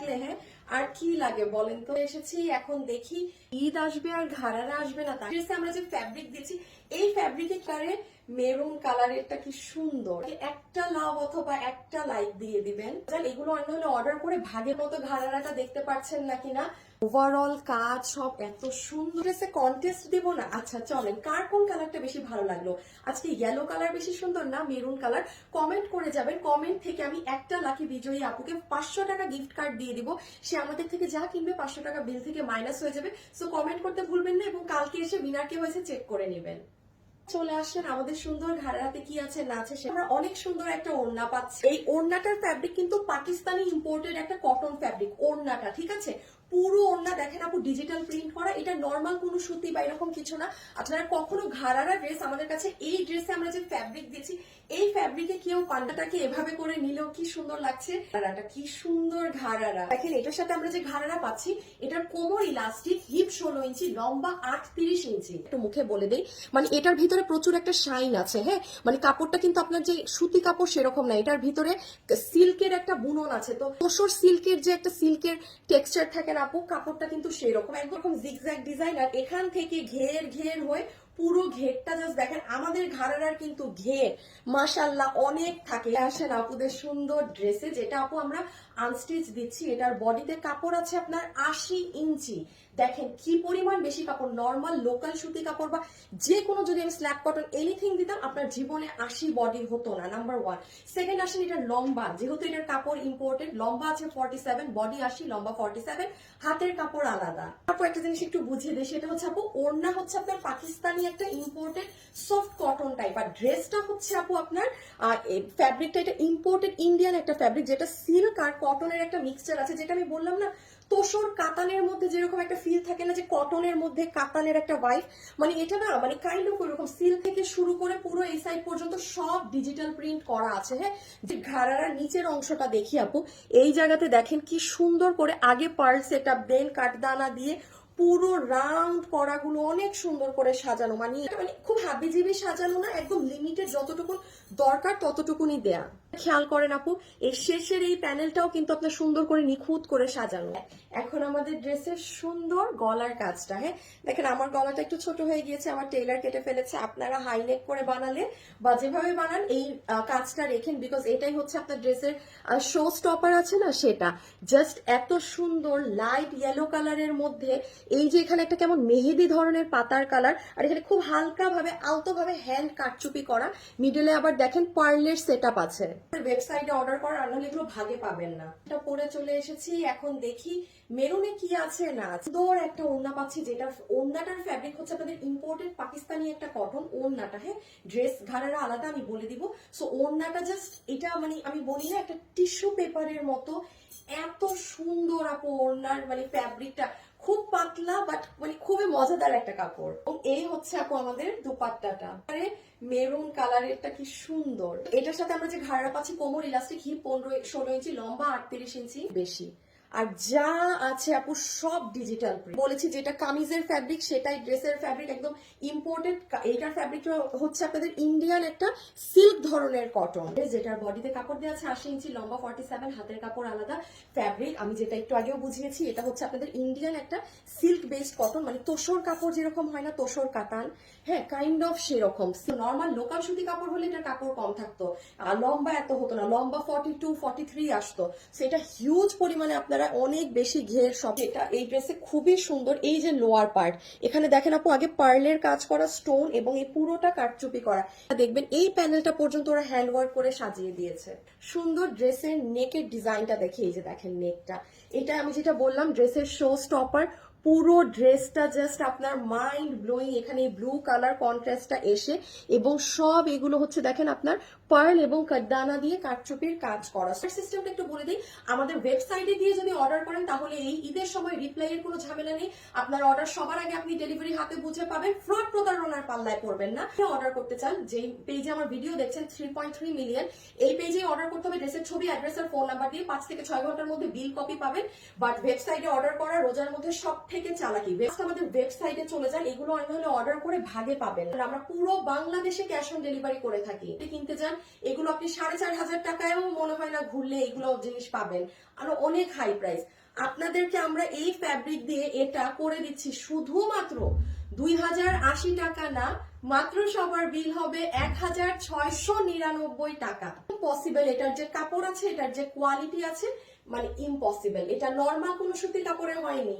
থাকলে হ্যাঁ? আর কি লাগে বলেন তো? এসেছি, এখন দেখি ঈদ আসবে আর ঘাড়ারা আসবে না। তার আমরা যে ফ্যাব্রিক দিয়েছি এই ফ্যাব্রিকে কারে মেরুন কালারেরটা কি সুন্দর। একটা লাভ অথবা একটা লাইক দিয়ে দিবেন। এগুলো অন্য হলে অর্ডার করে ভাগের মতো ঘাড়ারাটা দেখতে পাচ্ছেন না ওভারঅল কাজ সব এত সুন্দর। ড্রেসে কন্টেস্ট দিব না। আচ্ছা চলেন, কার কোন কালারটা বেশি ভালো লাগল? আজকে ইয়েলো কালার বেশি সুন্দর না, মেরুন কালার কমেন্ট করে যাবেন। কমেন্ট থেকে আমি একটা লাকি বিজয়ী আপুকে পাঁচশো টাকা গিফট কার্ড দিয়ে দিব। সে আমাদের থেকে যা কিনবে, পাঁচশো টাকা বিল থেকে মাইনাস হয়ে যাবে। সো কমেন্ট করতে ভুলবেন না এবং কালকে এসে উইনার কে হয়েছে চেক করে নেবেন। চলে আসেন আমাদের সুন্দর ঘাড়াতে কি আছে, না আছে সেটা আমরা অনেক সুন্দর একটা ওড়না পাচ্ছি। এই ওড়নাটার ফ্যাব্রিক কিন্তু পাকিস্তানি ইম্পোর্টেড একটা কটন ফ্যাব্রিক ওড়নাটা, ঠিক আছে? পুরো ওড়না দেখেন আপু ডিজিটাল প্রিন্ট করা, এটা নর্মাল কোনো সুতি বা এরকম কিছু না। আপনারা কখনো ঘাড়ারা ড্রেস আমাদের কাছে, এই ড্রেসে আমরা যে ফ্যাব্রিক দিয়েছি, এই ফ্যাব্রিকে কেউ পান্ডাটাকে এভাবে করে নিলেও কি সুন্দর লাগছে? ঘাড়াটা কি সুন্দর ঘাড়ারা। দেখেন, এটার সাথে আমরা যে ঘাড়ারা পাচ্ছি, এটার কোমর ইলাস্টিক হিপ ষোলো ইঞ্চি, লম্বা আট তিরিশ ইঞ্চি। একটু মুখে বলে দেই মানে এটার ভিতরে প্রচুর একটা শাইন আছে হ্যাঁ? মানে কাপড়টা কিন্তু আপনার যে সুতি কাপড় সেরকম না, এটার ভিতরে সিল্কের একটা বুনন আছে। তো তোষর সিল্কের যে একটা সিল্কের টেক্সচার থাকে না আপু, কাপড়টা কিন্তু সেরকম একরকম জিগজ্যাগ ডিজাইন আর এখান থেকে ঘের ঘের হয়ে পুরো ঘেরটা জাস্ট দেখেন, আমাদের ঘাড়ার কিন্তু ঘের মাসাল্লাহ অনেক থাকে। আসেন আপুদের সুন্দর ড্রেসে যেটা আপু আমরা আনস্টিচ দিচ্ছি, এটার বডিতে কাপড় আছে আপনার আশি ইঞ্চি। দেখেন কি পরিমাণ বেশি কাপড় নর্মাল লোকাল সুতি কাপড় বা যে কোনো যদি আমি স্ল্যাব কটন এনিথিং দিতাম, আপনার জীবনে আশি বডি হতো না নাম্বার ওয়ান সেকেন্ড আসেন এটা লম্বা, যেহেতু এটার কাপড় ইম্পোর্টেড লম্বা আছে ফর্টি সেভেন বডি আশি, লম্বা ফর্টি সেভেন হাতের কাপড় আলাদা। তারপর একটা জিনিস একটু বুঝিয়ে দিই, সেটা হচ্ছে আপু, ওড়না হচ্ছে আপনার পাকিস্তানি একটা ইম্পোর্টেড সফট কটন টাইপ আর ড্রেসটা হচ্ছে আপু আপনার ফ্যাব্রিকটা এটা ইম্পোর্টেড ইন্ডিয়ান একটা ফ্যাব্রিক যেটা সিল্ক আর কটনের একটা মিক্সচার আছে, যেটা আমি বললাম না, তোষর কাতানের মধ্যে যেরকম একটা ফিল থাকে না যে কটনের মধ্যে কাতানের একটা ওয়াইফ মানে এটা না মানে কাইন্ড অফ ওইরকম সিল থেকে শুরু করে পুরো এই সাইড পর্যন্ত সব ডিজিটাল প্রিন্ট করা আছে হ্যাঁ? যে ঘাড়ার নিচের অংশটা দেখি আপু, এই জায়গাতে দেখেন কি সুন্দর করে আগে পার্ল সেটা বেন কাটদানা দিয়ে পুরো রাউন্ড করাগুলো অনেক সুন্দর করে সাজানো মানে এটা মানে খুব হাবিজিবি সাজানো না, একদম লিমিটেড যতটুকু দরকার ততটুকুনি দেয়া। খেয়াল করেন আপু এই শেষের এই প্যানেলটাও কিন্তু আপনার সুন্দর করে নিখুঁত করে সাজানো। এখন আমাদের ড্রেসের সুন্দর গলার কাজটা হ্যাঁ? দেখেন, আমার গলাটা একটু ছোট হয়ে গিয়েছে, আমার টেলার কেটে ফেলেছে। আপনারা হাই নেক করে বানালে বা যেভাবে বানান, এই কাজটা রেখেন বিকজ এটাই হচ্ছে আপনার ড্রেসের শো স্টপার আছে না সেটা। জাস্ট এত সুন্দর লাইট ইয়েলো কালারের মধ্যে, এই যে এখানে একটা কেমন মেহেদি ধরনের পাতার কালার আর এখানে খুব হালকা ভাবে আলতো ভাবে হ্যান্ড কাটচুপি করা। মিডলে আবার দেখেন পার্লের সেট আছে। ওয়েবসাইটে অর্ডার করার নাহলে এগুলো ভাগে পাবেন না। এটা পরে চলে এসেছি, এখন দেখি মেরুনে কি আছে না সুন্দর একটা ওড়না পাচ্ছি যেটা, ওড়নাটার ফ্যাব্রিক হচ্ছে আপনাদের ইম্পোর্টেড পাকিস্তানি একটা কটন ওড়নাটা হ্যাঁ? ড্রেস ঘাড়ারা আলাদা আমি বলে দিব। সো ওড়নাটা জাস্ট এটা মানে আমি বলি না, একটা টিস্যু পেপারের মতো। এত সুন্দর আপু ওড়নার মানে ফ্যাব্রিকটা খুব পাতলা বাট মানে খুবই মজাদার একটা কাপড়। এবং এই হচ্ছে আপু আমাদের দুপাট্টাটা। মেরুন কালারেরটা কি সুন্দর। এটার সাথে আমরা যে ঘাড়া পাচ্ছি কোমর ইলাস্টিক হিপ পনেরো, ষোলো ইঞ্চি লম্বা, আটত্রিশ ইঞ্চি বেশি। আর যা আছে আপু, সব ডিজিটাল প্রিন্ট বলেছি যেটা কামিজের ফ্যাব্রিক সেটাই ড্রেসের ফ্যাব্রিক একদম ইম্পোর্টেড এইটার ফ্যাব্রিকটা হচ্ছে আপনাদের ইন্ডিয়ান একটা সিল্ক ধরনের কটন যেটার বডিতে কাপড় দেওয়া আছে, আশি ইঞ্চি লম্বা ফর্টি সেভেন হাতের কাপড় আলাদা ফ্যাব্রিক আমি যেটা একটু আগেও বুঝিয়েছি, এটা হচ্ছে আপনাদের ইন্ডিয়ান একটা সিল্ক বেসড কটন মানে তোষর কাপড় যেরকম হয় না, তোষর কাতান হ্যাঁ কাইন্ড অফ সেরকম। নর্মাল লোকাল সুতি কাপড় হলে এটার কাপড় কম থাকতো। লম্বা এত হতো না, লম্বা ফর্টি টু ফর্টি থ্রি আসতো। সেটা হিউজ পরিমাণে আপনারা অনেক বেশি ঘের সব এটা। এই ড্রেসে খুবই সুন্দর, এই যে লোয়ার পার্ট, এখানে দেখেন আপু, আগে পার্লের কাজ করা স্টোন এবং এই পুরোটা কাটচুপি করা। দেখবেন এই প্যানেলটা পর্যন্ত ওরা হ্যান্ড ওয়ার্ক করে সাজিয়ে দিয়েছে। সুন্দর ড্রেসের নেকের ডিজাইনটা দেখে, এই যে দেখেন নেকটা। এটা আমি যেটা বললাম, ড্রেসের শো স্টপার পুরো ড্রেসটা জাস্ট আপনার মাইন্ড ব্লোয়িং এখানে ব্লু কালার কন্ট্রাস্টটা এসে এবং সব এগুলো হচ্ছে দেখেন আপনার পার্ল এবং কাডদানা দিয়ে কাটচুপির কাজ করা। সিস্টেমটা একটু বলে দিই, আমাদের ওয়েবসাইটে দিয়ে যদি অর্ডার করেন, তাহলে এই ঈদের সময় রিপ্লাই এর কোনো ঝামেলা নেই। আপনার অর্ডার সবার আগে আপনি ডেলিভারি হাতে বুঝে পাবেন ফ্রড প্রতারণার পাল্লায় পড়বেন না। অর্ডার করতে চান, যেই পেজে আমার ভিডিও দেখছেন থ্রি পয়েন্ট থ্রি মিলিয়ন এই পেজে অর্ডার করতে হবে ড্রেসের ছবি অ্যাড্রেস আর ফোন নাম্বার দিয়ে পাঁচ থেকে ছয় ঘণ্টার মধ্যে বিল কপি পাবেন। বাট ওয়েবসাইটে অর্ডার করা, রোজার মধ্যে সব থেকে চালাকি। আমাদের ওয়েবসাইটে চলে যান এগুলো হলে অর্ডার করে ভাগে পাবেন। আমরা পুরো বাংলাদেশে ক্যাশ অন ডেলিভারি করে থাকি। কিনতে যান, এগুলো আপনি সাড়ে চার হাজার টাকায়ও মনে হয় না ঘুরলে এগুলো জিনিস পাবেন। আরও অনেক হাই প্রাইস আপনাদেরকে আমরা এই ফ্যাব্রিক দিয়ে এটা করে দিচ্ছি শুধুমাত্র দুই হাজার আশি টাকা না, মাত্র সবার বিল হবে এক হাজার ছয়শো নিরানব্বই টাকা। পসিবল এটার যে কাপড় আছে, এটার যে কোয়ালিটি আছে মানে ইম্পসিবল এটা নর্মাল কোনো সুতির কাপড়ে হয়নি।